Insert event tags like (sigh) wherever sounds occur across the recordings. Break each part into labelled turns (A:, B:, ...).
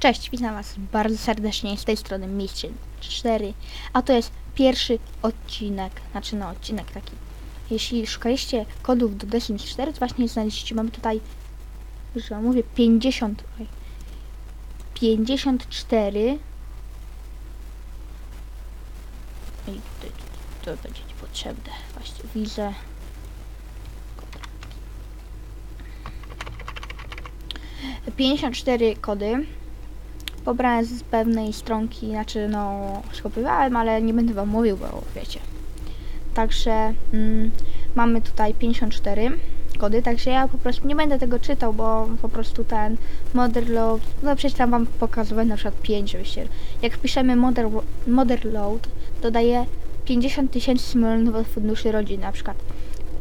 A: Cześć, witam Was bardzo serdecznie z tej strony Mistrz 4, a to jest pierwszy odcinek, znaczy no odcinek taki. Jeśli szukaliście kodów do The Sims 4, to właśnie znaleźliście, mamy tutaj, wam mówię, 50, oj, 54 i to, to będzie ci potrzebne, właśnie widzę. Pięćdziesiąt cztery kody pobrałem z pewnej stronki, znaczy no skopywałem, ale nie będę wam mówił, bo wiecie. Także mm, mamy tutaj 54 kody, także ja po prostu nie będę tego czytał, bo po prostu ten Motherload, no przeczytam wam pokazywać na przykład 5, żebyście, jak wpiszemy Mother, Motherload, dodaje 50 tysięcy milionów funduszy rodziny, na przykład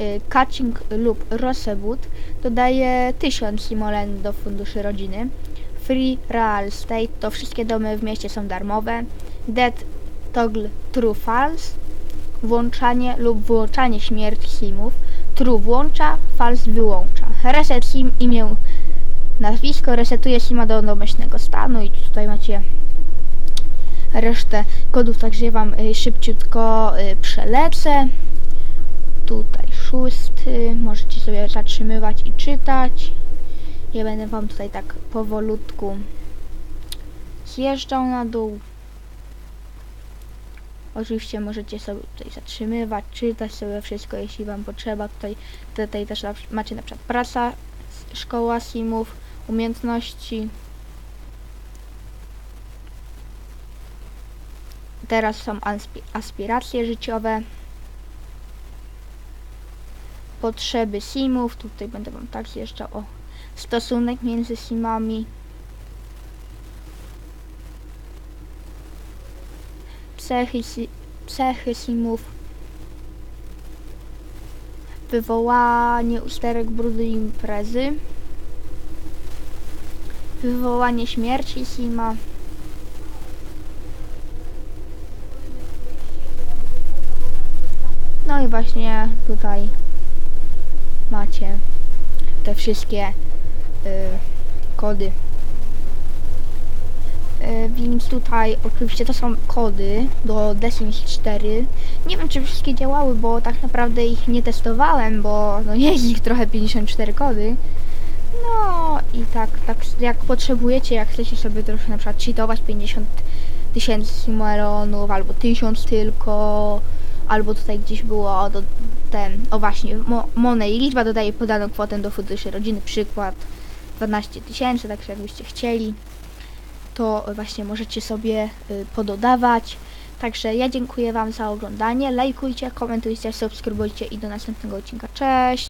A: y, Catching lub Rosebud dodaje 1000 simolen do funduszy rodziny. Free Real Estate to wszystkie domy w mieście są darmowe. Dead Toggle True False włączanie lub wyłączanie śmierci simów. True włącza, false wyłącza. Reset sim imię, nazwisko resetuje sima do domyślnego stanu i tutaj macie resztę kodów, także wam y, szybciutko y, przelecę. Tutaj szósty, możecie sobie zatrzymywać i czytać. Ja będę wam tutaj tak powolutku zjeżdżał na dół. Oczywiście możecie sobie tutaj zatrzymywać, czytać sobie wszystko, jeśli wam potrzeba. Tutaj, tutaj też macie na przykład praca, szkoła simów, umiejętności. Teraz są aspi- aspiracje życiowe. Potrzeby simów, tutaj będę wam tak zjeżdżał o stosunek między simami. Cechy, cechy simów. Wywołanie usterek brudu i imprezy. Wywołanie śmierci sima. No i właśnie tutaj macie te wszystkie y, kody. Y, więc tutaj oczywiście to są kody do The Sims 4. Nie wiem czy wszystkie działały, bo tak naprawdę ich nie testowałem, bo no (laughs) jest ich trochę 54 kody. No i tak, tak jak potrzebujecie, jak chcecie sobie troszkę na przykład cheatować 50 tysięcy melonów albo 1000 tylko, albo tutaj gdzieś było do, ten, o właśnie, mo, Monej liczba dodaje podaną kwotę do funduszy rodziny, przykład 12 tysięcy, także jakbyście chcieli, to właśnie możecie sobie y, pododawać. Także ja dziękuję Wam za oglądanie, lajkujcie, komentujcie, subskrybujcie i do następnego odcinka. Cześć!